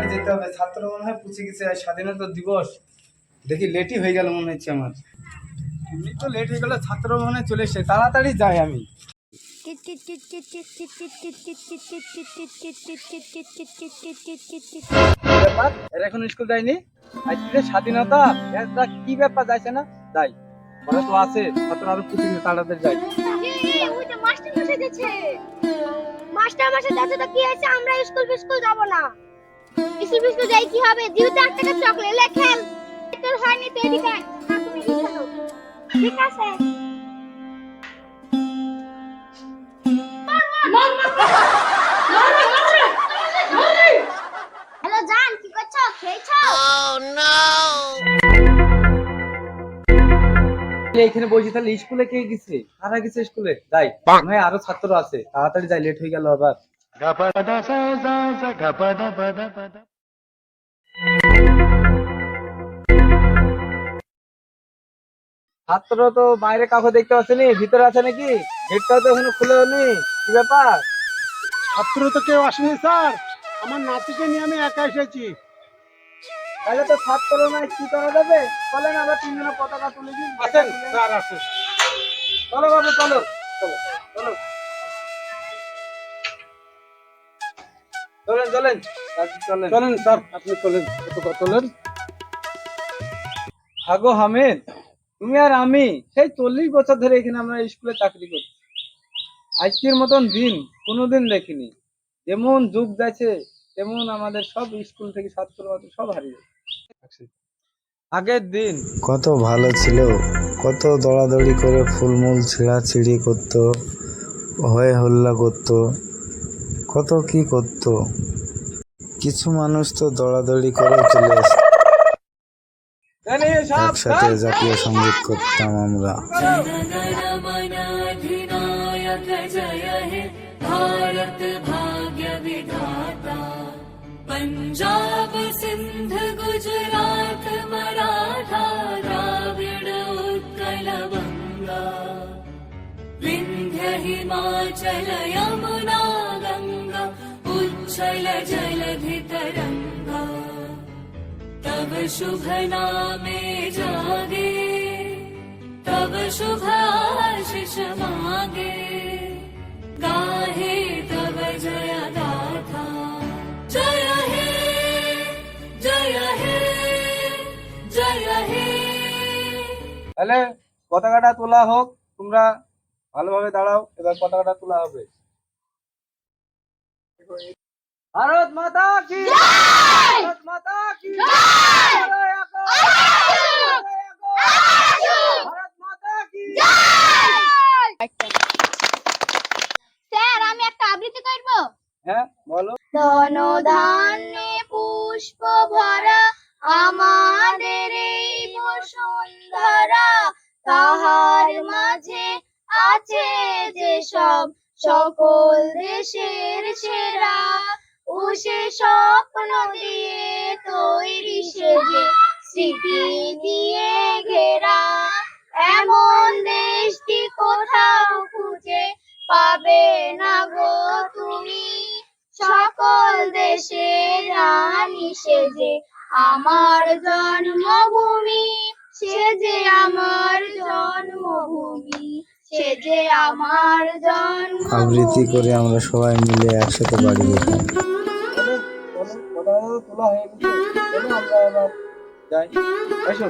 তাড়াতাড়ি যেতে হবে। ছাত্র মনে হয় পুছে গেছে স্বাধীনতা দিবস। দেখি লেটই হয়ে গেল মনে হচ্ছে আমার। এমনি তো লেট হয়ে গেল, ছাত্র মনে চলে এসছে। তাড়াতাড়ি যাই আমি। এখন স্কুল যায়নি? স্বাধীনতা? কি ব্যাপার যাইছে না? যাই পরে তো আছে, ছাত্র আরও তাড়াতাড়ি যাই। মাস্টার তো কি আমরা স্কুল ফিস্কুল যাব না। স্কুল ফিস্কুল যাই কি হবে? আট টাকা চকলেট। লেখেন তোর হয়নি তো এদিকে আয়। না, তুমি। ঠিক আছে। হ্যালো জান কি করছ? খেয়েছো? এখানে বসে তাহলে স্কুলে কে গেছে? কারা গেছে স্কুলে? যাই আরও ছাত্র আছে। তাড়াতাড়ি যাই লেট হয়ে গেল আবার। ছাত্র তো বাইরে কাউকে দেখতে পাচ্ছেনি ভিতরে আছে নাকি? গেটটাও তো এখনও খুলে নি কি ব্যাপার? ছাত্র তো কেউ আসেনি স্যার। আমার নাতিকে নিয়ে আমি একা এসেছি। তাহলে তো ছাত্র নাই কি করা যাবে? চলেন আমরা তিনজনে পতাকা তুলে দিই আসেন স্যার আসেন। চলো বাবু চলো। চলো চলো। চলেন। চলেন, স্যার, আপনি চলেন। চলেন। ভাগো হামিদ, তুমি আর আমি, সেই চল্লিশ বছর ধরে এখানে আমরা স্কুলে চাকরি করছি আজকের মতন দিন কোনোদিন দেখিনি। যেমন যুগ যাচ্ছে, তেমন আমাদের সব স্কুল থেকে ছাত্র সব হারিয়ে আগের দিন কত ভালো ছিল, কত দৌড়াদৌড়ি করে ফুলমূল ছিঁড়াছিঁড়ি করতো, হয়ে হল্লা করতো, কত কি করতো। কিছু মানুষ তো দৌড়াদৌড়ি করে চলে আসতো জানি সব একসাথে জাতীয় সঙ্গীত করতাম আমরা जनगणमनाधिनायक जय हे भारत भाग्य विधाता पञ्जाब सिन्ध गुजरात मराठा द्राविड उत्कल बङ्गा विन्ध्य हिमाचल यमुना गङ्गा उच्छल तव शुभ नामे जागे तव शुभ आशिष मागे गाहे तव जय गाथा जय हे जय हे जय हे তাহলে পতাকাটা তোলা হোক তোমরা ভালোভাবে দাঁড়াও এবার পতাকাটা তোলা হবে ভারত মাতা কি ভারত মাতা কি! ভারত মাতা কি স্যার আমি একটা আবৃত্তি করব? হ্যাঁ বলো। ধন ধান্যে পুষ্প ভরা আমাদের এই বসুন্ধরা। তাহার মাঝে আছে যে সব সকল দেশের সেরা। ও সে স্বপ্ন দিয়ে তৈরি সেজে স্মৃতি দিয়ে ঘেরা। এমন দেশটি কোথাও খুঁজে পাবে না গো তুমি। সকল দেশের রানী সেজে আমার জন্মভূমি, সেজে আমার জন্মভূমি, সেজে আমার জন্ম আবৃত্তি করে আমরা সবাই মিলে একসাথে বাড়ি চলো, এমনি আমরা যাই এসো